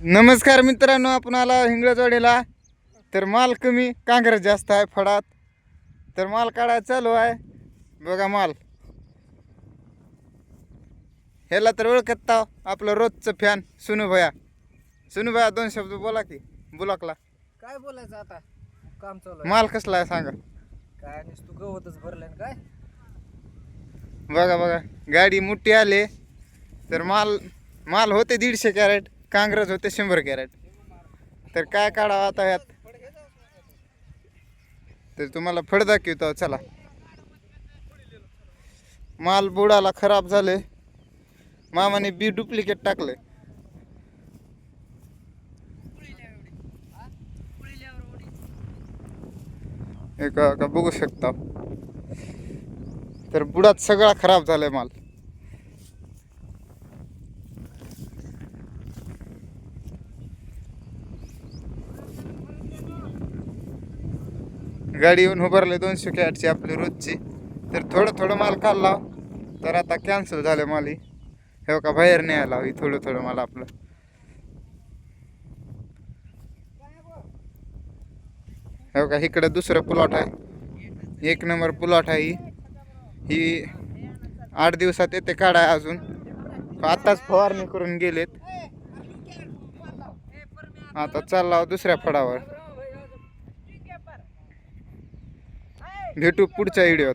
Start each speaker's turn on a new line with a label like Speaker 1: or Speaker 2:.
Speaker 1: नमस्कार मित्रांनो आपण आला हिंगळजवाडीला. तर माल कमी कांग्रेस जास्त आहे फडात तर माल काढायला चालू आहे. बघा माल. ह्याला तर ओळखत आपलं रोजचं फॅन सुनू भया सुनू भया दोन शब्द बोला की बुलाकला.
Speaker 2: काय बोलायचं आता? काम चालू
Speaker 1: माल कसला आहे सांगा.
Speaker 2: काय नुसतं गवतच भरलंय ना काय?
Speaker 1: बघा बघा. गाडी मोठी आले. तर माल माल होते दीडशे कॅरेट. कांग्रेस होते शंभर कॅरेट. तर काय काढावं आता यात तर तुम्हाला फळ दाखवतो चला. माल बुडाला खराब झाले. मामाने बी डुप्लिकेट टाकले. हे का का बघू शकता. तर बुडात सगळा खराब झालाय माल. गाडी येऊन उभारले दोनशे कॅटची आपली रोजची. तर थोडं थोडं माल काढला हो. तर आता कॅन्सल झालं माल हे. का बाहेर नाही आला ही थोडं थोडं माल आपलं. हे का इकडं दुसरं प्लॉट आहे. एक नंबर प्लॉट आहे ही. ही आठ दिवसात येते काढाय अजून. आताच फवारणी करून गेलेत. आता चालला हो दुसऱ्या फडावर. भेटू पुढच्या व्हिडिओत.